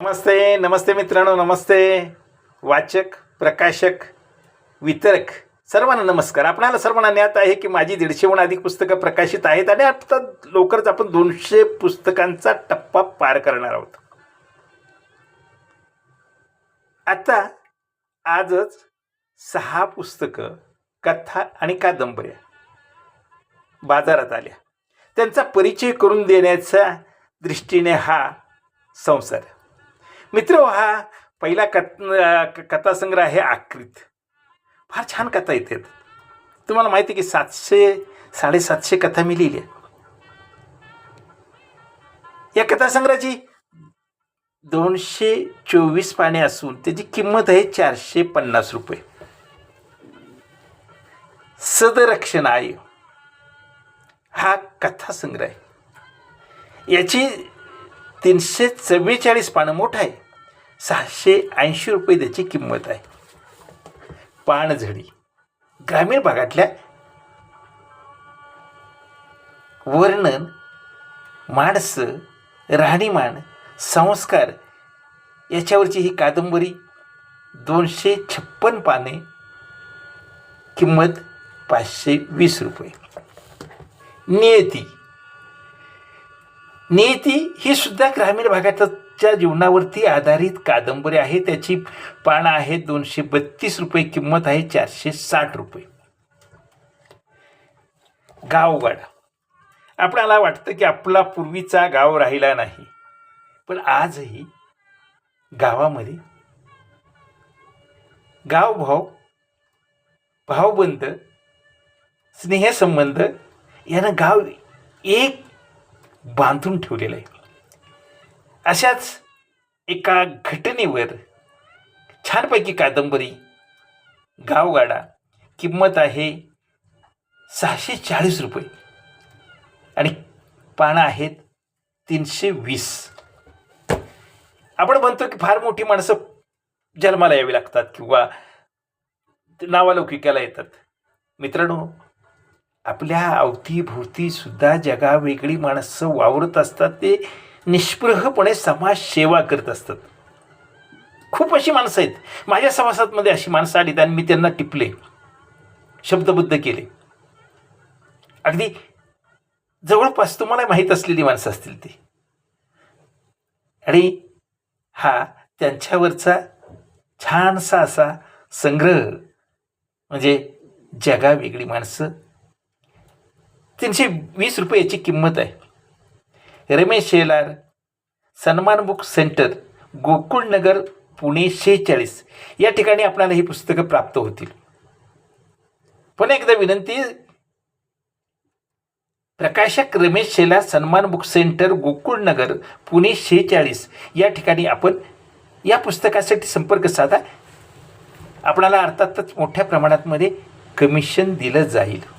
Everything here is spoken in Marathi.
नमस्ते नमस्ते मित्रांनो नमस्ते. वाचक प्रकाशक वितरक सर्वांना नमस्कार. आपणाला सर्वांना ज्ञात आहे की माझी दीडशेहून अधिक पुस्तकं प्रकाशित आहेत आणि आता लवकरच आपण दोनशे पुस्तकांचा टप्पा पार करणार आहोत. आता आजच सहा पुस्तकं कथा आणि कादंबऱ्या बाजारात आल्या. त्यांचा परिचय करून देण्याच्या दृष्टीने हा संसार. मित्र हा पहिला कथ कथासंग्रह आहे आकृत. फार छान कथा येतात तुम्हाला माहिती आहे की सातशे साडेसातशे कथा मी लिहिल्या या कथासंग्रहाची दोनशे चोवीस पाने असून त्याची किंमत आहे चारशे पन्नास रुपये. सदरक्षण आय हा कथासंग्रह आहे. याची तीनशे चव्वेचाळीस पानं मोठं आहे. सहाशे ऐंशी रुपये त्याची किंमत आहे. पानझडी. ग्रामीण भागातल्या वर्णन माणसं राहणीमान संस्कार याच्यावरची ही कादंबरी दोनशे छप्पन पाने किंमत पाचशे वीस रुपये. नियती. नियती ही सुद्धा ग्रामीण भागाच्या जीवनावरती आधारित कादंबरी आहे. त्याची पानं आहेत दोनशे बत्तीस रुपये किंमत आहे चारशे साठ रुपये. गावगाडा आपणाला वाटतं की आपला पूर्वीचा गाव राहिला नाही. पण आजही गावामध्ये गावभाव भावबंद स्नेहसंबंध यानं गाव एक बांधून ठेवलेलं आहे. अशाच एका घटनेवर छानपैकी कादंबरी गावगाडा किंमत आहे सहाशे चाळीस रुपये आणि पानं आहेत तीनशे वीस. आपण म्हणतो की फार मोठी माणसं जन्माला यावी लागतात किंवा नावालौकिकाला येतात. मित्रांनो आपल्या अवतीभोवती सुद्धा जगावेगळी माणसं वावरत असतात. ते निष्प्रहपणे समाजसेवा करत असतात. खूप अशी माणसं आहेत. माझ्या समाजामध्ये अशी माणसं आलीत आणि मी त्यांना टिपले. शब्दबद्ध केले. अगदी जवळपास तुम्हाला माहीत असलेली माणसं असतील ती. आणि हा त्यांच्यावरचा छानसा असा संग्रह म्हणजे जगा वेगळी माणसं तीनशे वीस रुपयाची किंमत आहे. रमेश शेलार सन्मान बुक सेंटर गोकुळनगर पुणे शेहेचाळीस. या ठिकाणी आपल्याला ही पुस्तकं प्राप्त होतील. पुन्हा एकदा विनंती प्रकाशक रमेश शेलार सन्मान बुक सेंटर गोकुळनगर पुणे शेहेचाळीस. या ठिकाणी आपण या पुस्तकासाठी संपर्क साधा. आपणाला अर्थातच मोठ्या प्रमाणात मध्ये कमिशन दिलं जाईल.